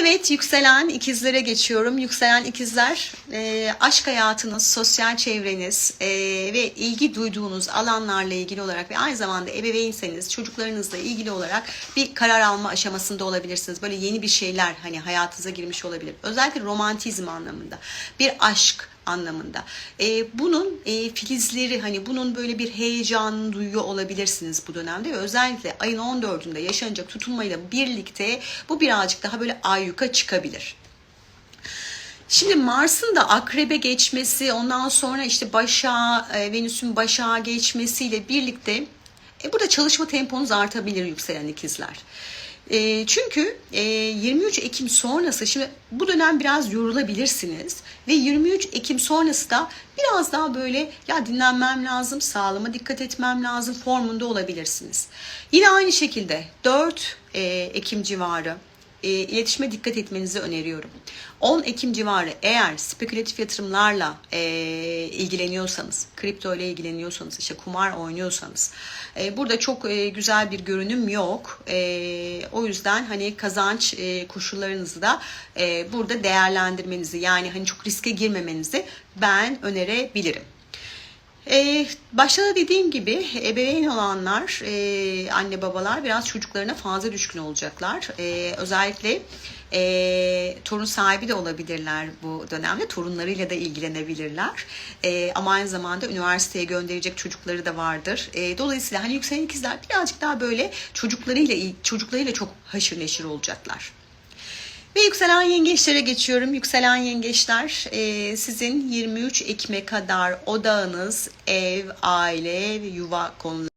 Evet yükselen ikizlere geçiyorum. Yükselen ikizler e, aşk hayatınız, sosyal çevreniz e, ve ilgi duyduğunuz alanlarla ilgili olarak ve aynı zamanda ebeveynseniz çocuklarınızla ilgili olarak bir karar alma aşamasında olabilirsiniz. Böyle yeni bir şeyler hani hayatınıza girmiş olabilir. Özellikle romantizm anlamında bir aşk anlamında. E, bunun e, filizleri hani bunun böyle bir heyecanını duyuyor olabilirsiniz bu dönemde özellikle ayın 14'ünde yaşanacak tutulmayla birlikte bu birazcık daha böyle ayyuka çıkabilir. Şimdi Mars'ın da akrebe geçmesi, ondan sonra işte başa, e, Venüs'ün başa geçmesiyle birlikte e, burada çalışma temponuz artabilir yükselen ikizler. E, çünkü e, 23 Ekim sonrası, şimdi bu dönem biraz yorulabilirsiniz ve 23 Ekim sonrası da biraz daha böyle ya dinlenmem lazım, sağlığıma dikkat etmem lazım formunda olabilirsiniz. Yine aynı şekilde 4 e, Ekim civarı e, iletişime dikkat etmenizi öneriyorum. 10 Ekim civarı eğer spekülatif yatırımlarla e, ilgileniyorsanız, kripto ile ilgileniyorsanız, işte kumar oynuyorsanız, e, burada çok e, güzel bir görünüm yok. E, o yüzden hani kazanç e, koşullarınızı da e, burada değerlendirmenizi, yani hani çok riske girmemenizi ben önerebilirim. Ee, başta da dediğim gibi ebeveyn olanlar, e, anne babalar biraz çocuklarına fazla düşkün olacaklar. Ee, özellikle e, torun sahibi de olabilirler bu dönemde. Torunlarıyla da ilgilenebilirler. Ee, ama aynı zamanda üniversiteye gönderecek çocukları da vardır. Ee, dolayısıyla hani yükselen ikizler birazcık daha böyle çocuklarıyla çocuklarıyla çok haşır neşir olacaklar. Ve yükselen yengeçlere geçiyorum. Yükselen yengeçler e, sizin 23 Ekim'e kadar odağınız ev, aile ve yuva konuları